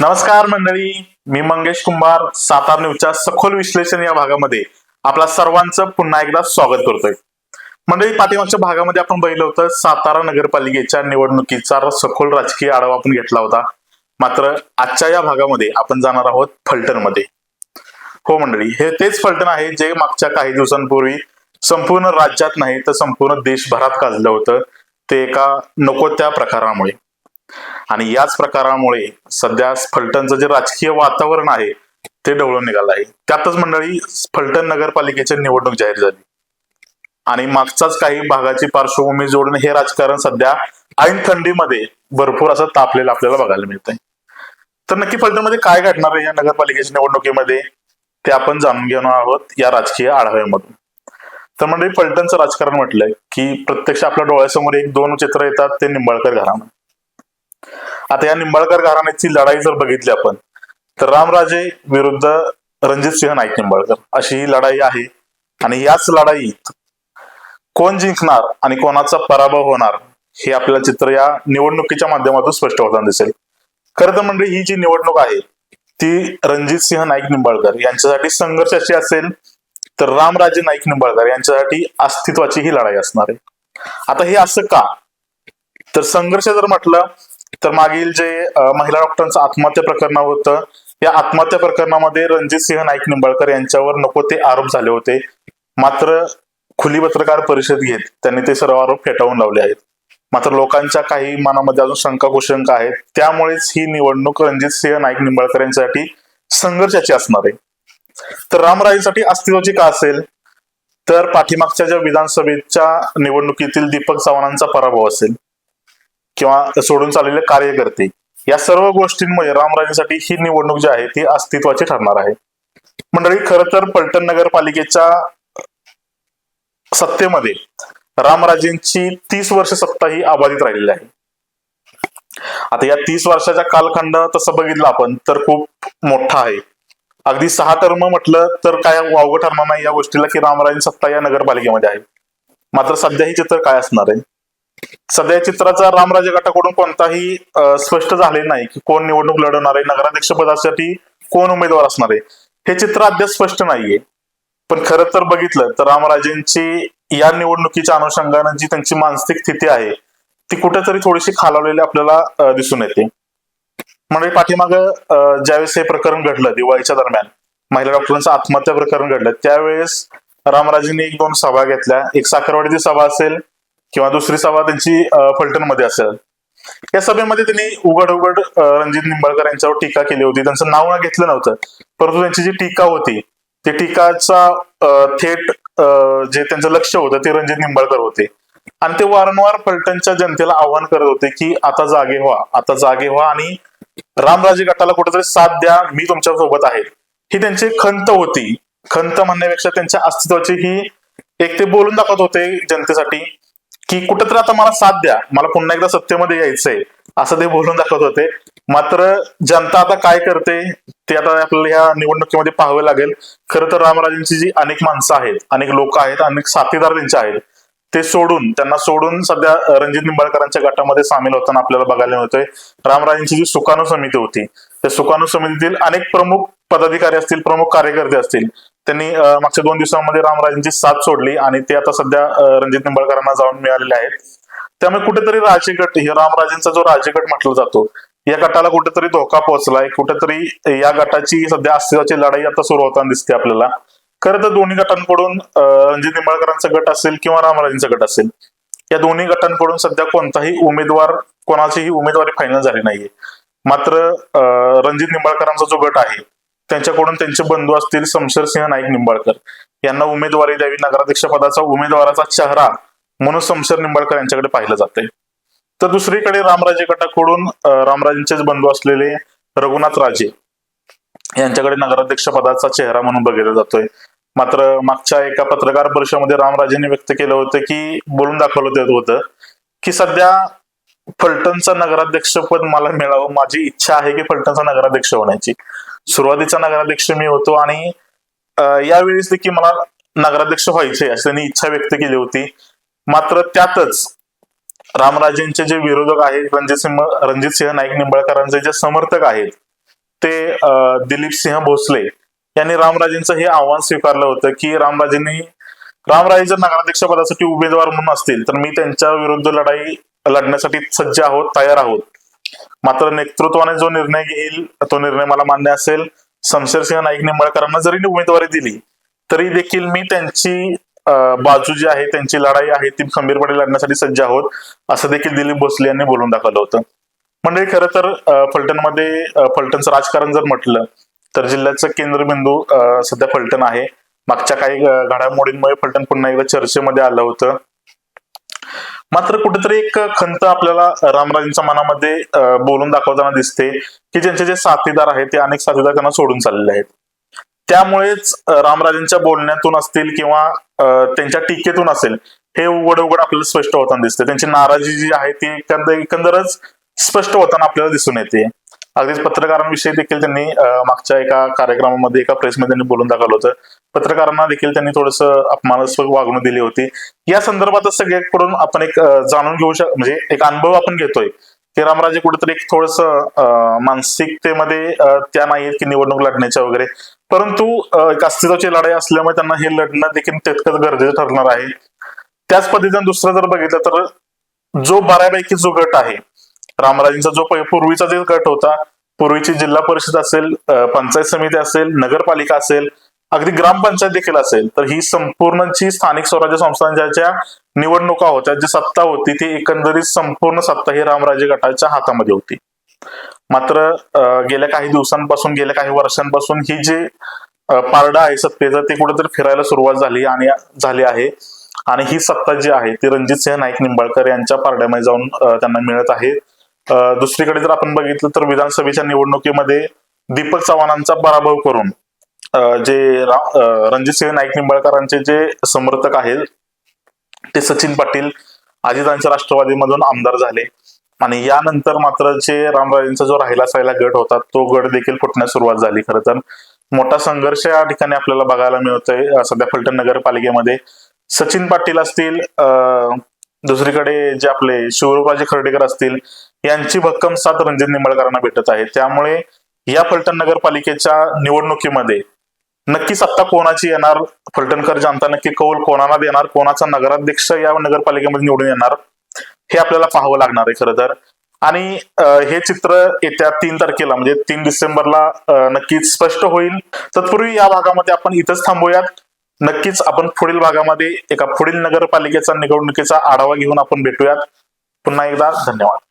नमस्कार मंडळी मी मंगेश कुंभार सातार न्यूजच्या सखोल विश्लेषण या भागामध्ये आपल्या सर्वांचं पुन्हा एकदा स्वागत करतोय. मंडळी पाठीमागच्या भागामध्ये आपण बघितलं होतं सातारा नगरपालिकेच्या निवडणुकीचा सखोल राजकीय आढावा आपण घेतला होता. मात्र आजच्या या भागामध्ये आपण जाणार आहोत फलटणमध्ये. हो मंडळी हे तेच फलटण आहे जे मागच्या काही दिवसांपूर्वी संपूर्ण राज्यात नाही तर संपूर्ण देशभरात गाजलं होतं. ते एका नको त्या प्रकारामुळे. आणि याच प्रकारामुळे सध्या फलटणचं जे राजकीय वातावरण आहे ते ढवळून निघालं आहे. त्यातच मंडळी फलटण नगरपालिकेची निवडणूक जाहीर झाली. आणि मागचाच काही भागाची पार्श्वभूमी जोडून हे राजकारण सध्या ऐन थंडीमध्ये भरपूर असं तापलेलं आपल्याला बघायला मिळतंय. तर नक्की फलटणमध्ये काय घडणार आहे या नगरपालिकेच्या निवडणुकीमध्ये ते आपण जाणून घेणार आहोत या राजकीय आढाव्यामधून. तर मंडळी फलटणचं राजकारण म्हटलंय की प्रत्यक्ष आपल्या डोळ्यासमोर एक दोन चित्र येतात ते निंबाळकर घरामध्ये. आता या निंबाळकर घराण्याची लढाई जर बघितली आपण तर रामराजे विरुद्ध रणजित सिंह नाईक निंबाळकर अशी ही लढाई आहे. आणि याच लढाईत कोण जिंकणार आणि कोणाचा पराभव होणार हे आपल्याला चित्र या निवडणुकीच्या माध्यमातून स्पष्ट होताना दिसेल. खरं तर म्हणजे ही जी निवडणूक आहे ती रणजित सिंह नाईक निंबाळकर यांच्यासाठी संघर्षाची असेल तर रामराजे नाईक निंबाळकर यांच्यासाठी अस्तित्वाची ही लढाई असणार आहे. आता हे असं का? तर संघर्ष जर म्हटलं तर मागील जे महिला डॉक्टरांचं आत्महत्या प्रकरण होतं या आत्महत्या प्रकरणामध्ये रणजित सिंह नाईक निंबाळकर यांच्यावर नको ते आरोप झाले होते. मात्र खुली पत्रकार परिषद घेत त्यांनी ते सर्व आरोप फेटाळून लावले आहेत. मात्र लोकांच्या काही मनामध्ये अजून शंका कुशंका आहेत. त्यामुळेच ही निवडणूक रणजित सिंह नाईक निंबाळकर यांच्यासाठी संघर्षाची असणार आहे. तर रामराजेसाठी अस्तित्वाची का असेल? तर पाठीमागच्या ज्या विधानसभेच्या निवडणुकीतील दीपक चव्हाणांचा पराभव असेल. किंवा सोडून चाललेले कार्यकर्ते. या सर्व गोष्टींमुळे रामराजेसाठी ही निवडणूक जी आहे ती अस्तित्वाची ठरणार आहे. मंडळी खर तर पलटण नगरपालिकेच्या सत्तेमध्ये रामराजेंची तीस वर्ष सत्ता ही अबाधित राहिलेली आहे. आता या तीस वर्षाच्या कालखंड तसं बघितलं आपण तर खूप मोठा आहे. अगदी सहा टर्म म्हटलं तर काय वावगं ठरणार नाही या गोष्टीला की रामराजेंची सत्ता या नगरपालिकेमध्ये आहे. मात्र सध्या ही चित्र काय असणार आहे? सध्या चित्राचा रामराजे गटाकडून कोणताही स्पष्ट झाले नाही की कोण निवडणूक लढवणार आहे नगराध्यक्ष पदासाठी कोण उमेदवार असणार आहे. हे चित्र अद्याप स्पष्ट नाहीये. पण खरं तर बघितलं तर रामराजेंची या निवडणुकीच्या अनुषंगानं जी त्यांची मानसिक स्थिती आहे ती कुठेतरी थोडीशी खालावलेली आपल्याला दिसून येते. म्हणजे पाठीमाग ज्यावेळेस हे प्रकरण घडलं दिवाळीच्या दरम्यान महिला डॉक्टरांचं आत्महत्या प्रकरण घडलं त्यावेळेस रामराजेंनी एक दोन सभा घेतल्या. एक साखरवाडीची सभा असेल किंवा दुसरी सभा त्यांची फलटणमध्ये असेल. या सभेमध्ये त्यांनी उघड उघड रणजित निंबाळकर यांच्यावर टीका केली होती. त्यांचं नाव ना घेतलं नव्हतं. परंतु त्यांची जी टीका होती ते टीकाचा थेट जे त्यांचं लक्ष होतं ते रणजित निंबाळकर होते. आणि ते वारंवार फलटणच्या जनतेला आव्हान करत होते की आता जागे व्हा आता जागे व्हा आणि रामराजे गटाला कुठेतरी साथ द्या मी तुमच्यासोबत आहे. ही त्यांची खंत होती. खंत म्हणण्यापेक्षा त्यांच्या अस्तित्वाची ही एक ते बोलून दाखवत होते जनतेसाठी. की कुठेतरी आता मला साथ द्या. मला पुन्हा एकदा सत्तेमध्ये यायचंय. असं ते बोलून दाखवत होते. मात्र जनता आता काय करते ते आता आपल्याला या निवडणुकीमध्ये पाहावे लागेल. खरं तर रामराजेंची जी अनेक माणसं आहेत अनेक लोक आहेत अनेक साथीदार त्यांचे आहेत ते सोडून त्यांना सोडून सध्या रणजित निंबाळकरांच्या गटामध्ये सामील होताना आपल्याला बघायला मिळतोय. रामराजेंची जी सुकाणू समिती होती त्या सुकाणू समितीतील अनेक प्रमुख पदाधिकारी असतील प्रमुख कार्यकर्ते असतील त्यांनी मागच्या दोन दिवसांमध्ये रामराजेंची साथ सोडली आणि ते आता सध्या रणजित निंबाळकरांना जाऊन मिळालेले आहेत. त्यामुळे कुठेतरी राजगट हे रामराजेंचा जो राजेगट म्हटला जातो या गटाला कुठेतरी धोका पोहोचलाय. कुठेतरी या गटाची सध्या अस्तित्वाची लढाई आता सुरू होताना दिसते आपल्याला. खरं तर दोन्ही गटांकडून रणजित निंबाळकरांचा गट असेल किंवा रामराजेंचा गट असेल या दोन्ही गटांकडून सध्या कोणताही उमेदवार कोणाचीही उमेदवारी फायनल झाली नाहीये. मात्र रणजित निंबाळकरांचा जो गट आहे त्यांच्याकडून त्यांचे बंधू असतील शमशेरसिंह नाईक निंबाळकर. यांना उमेदवारी द्यावी. नगराध्यक्ष पदाचा उमेदवाराचा चेहरा म्हणून शमशेर निंबाळकर यांच्याकडे पाहिलं जाते तर दुसरीकडे रामराजे गटाकडून रामराजेंचेच बंधू असलेले रघुनाथ राजे यांच्याकडे नगराध्यक्ष पदाचा चेहरा म्हणून बघितला जातोय. मात्र मागच्या एका पत्रकार परिषदेमध्ये रामराजेंनी व्यक्त केलं होतं की बोलून दाखवलं देत होतं की सध्या फलटणचं नगराध्यक्षपद मला मिळावं. माझी इच्छा आहे की फलटणचा नगराध्यक्ष होण्याची. सुरुवातीचा नगराध्यक्ष मी होतो आणि यावेळेस देखील मला नगराध्यक्ष व्हायचे अशी त्यांनी इच्छा व्यक्त केली होती. मात्र त्यातच रामराजेंचे जे विरोधक आहेत रणजित सिंह रणजित सिंह नाईक निंबाळकरांचे जे समर्थक आहेत ते दिलीप सिंह भोसले यांनी रामराजेंचं हे आव्हान स्वीकारलं होतं की रामराजेंनी रामराजे जर नगराध्यक्ष पदासाठी उमेदवार म्हणून असतील तर मी त्यांच्या विरुद्ध लढाई लढण्यासाठी सज्ज आहोत तयार आहोत. मात्र नेतृत्वाने जो निर्णय घेईल तो निर्णय मला मान्य असेल. शमशेरसिंह नाईक निंबाळकरांना जरी उमेदवारी दिली तरी देखील मी त्यांची बाजू जी आहे त्यांची लढाई आहे ती खंबीरपणे लढण्यासाठी सज्ज आहोत असं देखील दिलीप भोसले यांनी बोलून दाखवलं होतं. म्हणजे खरं तर फलटणमध्ये फलटणचं राजकारण जर म्हटलं तर जिल्ह्याचं केंद्रबिंदू सध्या फलटण आहे. मागच्या काही घडामोडींमुळे फलटण पुन्हा एकदा चर्चेमध्ये आलं होतं. मात्र कुठेतरी एक खंत आपल्याला रामराजेंच्या मनामध्ये बोलून दाखवताना दिसते की ज्यांचे जे साथीदार आहेत ते अनेक साथीदार त्यांना सोडून चाललेले आहेत. त्यामुळेच रामराजेंच्या बोलण्यातून असतील किंवा त्यांच्या टीकेतून असेल हे उघड उघड आपल्याला स्पष्ट होताना दिसते. त्यांची नाराजी जी आहे ती एकंदर एकंदरच स्पष्ट होताना आपल्याला दिसून येते. अगदीच पत्रकारांविषयी देखील त्यांनी मागच्या एका कार्यक्रमामध्ये एका प्रेसमध्ये त्यांनी बोलून दाखवलं होतं. पत्रकारांना देखील त्यांनी थोडस अपमानास्पद वागणूक दिली होती. या संदर्भात सगळ्याकडून आपण एक जाणून घेऊ शक म्हणजे एक अनुभव आपण घेतोय. की रामराजे कुठेतरी एक थोडस मानसिकतेमध्ये त्या नाहीत की निवडणूक लढण्याच्या वगैरे. परंतु एक अस्तित्वाची लढाई असल्यामुळे त्यांना हे लढणं देखील तितकंच गरजेचं ठरणार आहे. त्याच पद्धतीने दुसरं जर बघितलं तर जो बऱ्यापैकी जो गट आहे रामराजेंचा जो पूर्वीचा जे गट होता पूर्वीची जिल्हा परिषद असेल पंचायत समिती असेल नगरपालिका असेल अगदी ग्रामपंचायत देखील असेल तर ही संपूर्ण जी स्थानिक स्वराज्य संस्थांच्या ज्या निवडणुका होत्या जी सत्ता होती ती एकंदरीत संपूर्ण सत्ता ही रामराजे गटाच्या हातामध्ये होती. मात्र गेल्या काही दिवसांपासून गेल्या काही वर्षांपासून ही जी पारडा आहे सत्तेचं ते कुठेतरी फिरायला सुरुवात झाली आणि झाली आहे. आणि ही सत्ता जी आहे ती रणजित सिंह नाईक निंबाळकर यांच्या पारड्यामध्ये जाऊन त्यांना मिळत आहे. दुसरीकडे जर आपण बघितलं तर विधानसभेच्या निवडणुकीमध्ये दीपक चव्हाणांचा पराभव करून जे रणजितसिंह नाईक निंबाळकरांचे जे समर्थक आहेत ते सचिन पाटील अजितांच्या राष्ट्रवादीमधून आमदार झाले. आणि यानंतर मात्र जे रामराजेंचा जो राहिला सायला गट होता तो गट देखील फुटण्यास सुरुवात झाली खरं तर. मोठा संघर्ष या ठिकाणी आपल्याला बघायला मिळतोय सध्या फलटण नगरपालिकेमध्ये. सचिन पाटील असतील दुसरीकडे जे आपले शिवरूपाजी खर्डेकर असतील यांची भक्कम साथ रणजित निंबाळकरांना भेटत आहे. त्यामुळे या फलटण नगरपालिकेच्या निवडणुकीमध्ये नक्की सत्ता कोणाची येणार? फलटणकर जनता नक्की कौल कोणाला देणार? कोणाचा नगराध्यक्ष या नगरपालिकेमध्ये निवडून येणार? हे आपल्याला पाहावं लागणार आहे खरं तर. आणि हे चित्र येत्या तीन तारखेला म्हणजे तीन डिसेंबरला नक्कीच स्पष्ट होईल. तत्पूर्वी या भागामध्ये आपण इथंच थांबूयात. नक्कीच आपण पुढील भागामध्ये एका पुढील नगरपालिकेचा निवडणुकीचा आढावा घेऊन आपण भेटूयात. पुन्हा एकदा धन्यवाद.